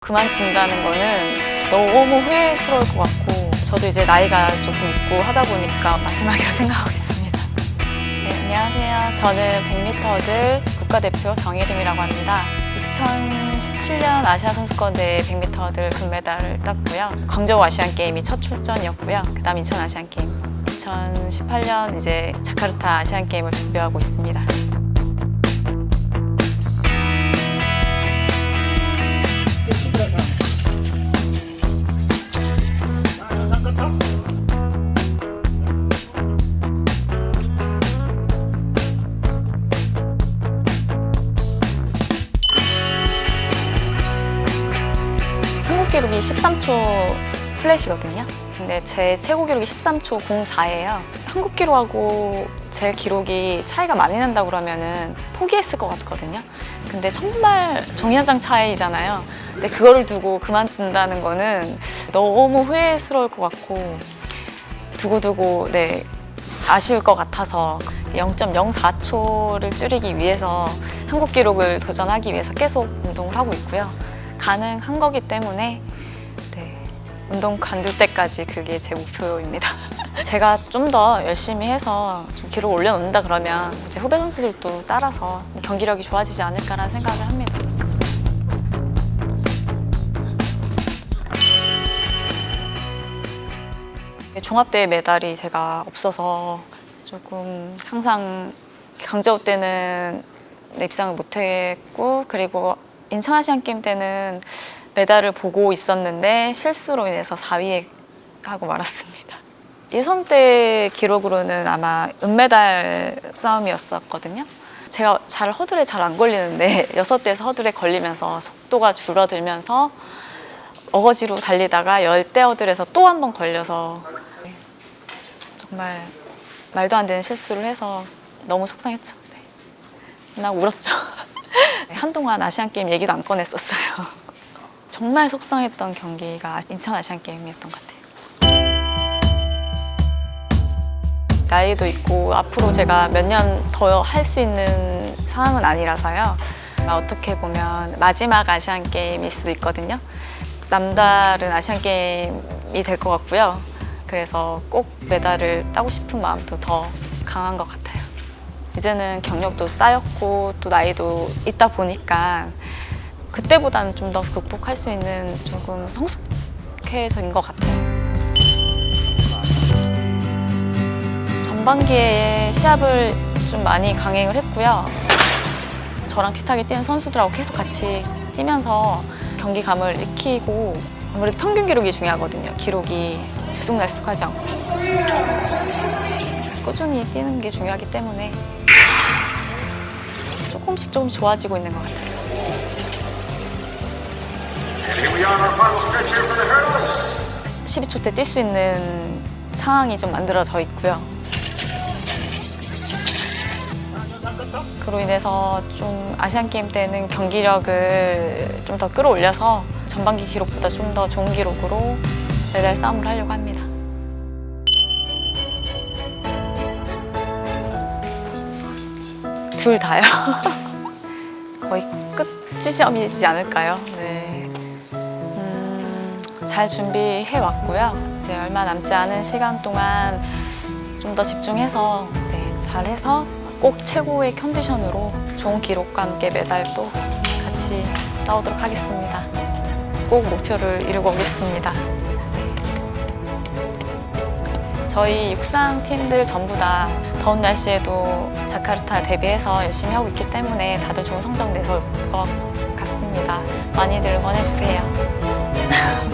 그만둔다는 거는 너무 후회스러울 것 같고 저도 이제 나이가 조금 있고 하다 보니까 마지막이라 생각하고 있습니다. 네, 안녕하세요. 저는 100m들 국가대표 정예림이라고 합니다. 2017년 아시아 선수권대회 100m들 금메달을 땄고요. 광저우 아시안 게임이 첫 출전이었고요. 그다음 인천 아시안 게임, 2018년 이제 자카르타 아시안 게임을 준비하고 있습니다. 기록이 13초 플랫이거든요. 근데 제 최고 기록이 13초 04예요. 한국 기록하고 제 기록이 차이가 많이 난다 그러면은 포기했을 것 같거든요. 근데 정말 종이 한장 차이잖아요. 근데 그거를 두고 그만둔다는 거는 너무 후회스러울 것 같고 두고두고 네 아쉬울 것 같아서 0.04초를 줄이기 위해서 한국 기록을 도전하기 위해서 계속 운동을 하고 있고요. 가능한 거기 때문에 네, 운동 관둘 때까지 그게 제 목표입니다. 제가 좀 더 열심히 해서 좀 기록 올려놓는다 그러면 제 후배 선수들도 따라서 경기력이 좋아지지 않을까라는 생각을 합니다. 종합대회 메달이 제가 없어서 조금 항상 강저우 때는 입상을 못했고 그리고 인천 아시안 게임 때는 메달을 보고 있었는데 실수로 인해서 4위에 하고 말았습니다. 예선 때 기록으로는 아마 은메달 싸움이었었거든요. 제가 잘 허들에 잘 안 걸리는데 여섯 대에서 허들에 걸리면서 속도가 줄어들면서 어거지로 달리다가 열대 허들에서 또 한 번 걸려서 정말 말도 안 되는 실수를 해서 너무 속상했죠. 네. 나 울었죠. 네, 한동안 아시안 게임 얘기도 안 꺼냈었어요. 정말 속상했던 경기가 인천 아시안 게임이었던 것 같아요. 나이도 있고 앞으로 제가 몇 년 더 할 수 있는 상황은 아니라서요. 어떻게 보면 마지막 아시안 게임일 수도 있거든요. 남다른 아시안 게임이 될 것 같고요. 그래서 꼭 메달을 따고 싶은 마음도 더 강한 것 같아요. 이제는 경력도 쌓였고 또 나이도 있다 보니까 그때보다는 좀 더 극복할 수 있는 조금 성숙해진 것 같아요. 전반기에 시합을 좀 많이 강행을 했고요. 저랑 비슷하게 뛰는 선수들하고 계속 같이 뛰면서 경기감을 익히고 아무래도 평균 기록이 중요하거든요. 기록이 들쑥날쑥하지 않고 꾸준히 뛰는 게 중요하기 때문에 조금씩 조금씩 좋아지고 있는 것 같아요. 12초 때 뛸 수 있는 상황이 좀 만들어져 있고요. 그로 인해서 좀 아시안 게임 때는 경기력을 좀 더 끌어올려서 전반기 기록보다 좀 더 좋은 기록으로 메달 싸움을 하려고 합니다. 둘 다요. 거의 끝 지점이지 않을까요? 네. 음, 잘 준비해 왔고요. 이제 얼마 남지 않은 시간 동안 좀 더 집중해서 네, 잘해서 꼭 최고의 컨디션으로 좋은 기록과 함께 메달도 같이 따오도록 하겠습니다. 꼭 목표를 이루고 오겠습니다. 네. 저희 육상 팀들 전부 다 더운 날씨에도 자카르타 대비해서 열심히 하고 있기 때문에 다들 좋은 성적 내서 올 것 같습니다. 많이들. 감사합니다.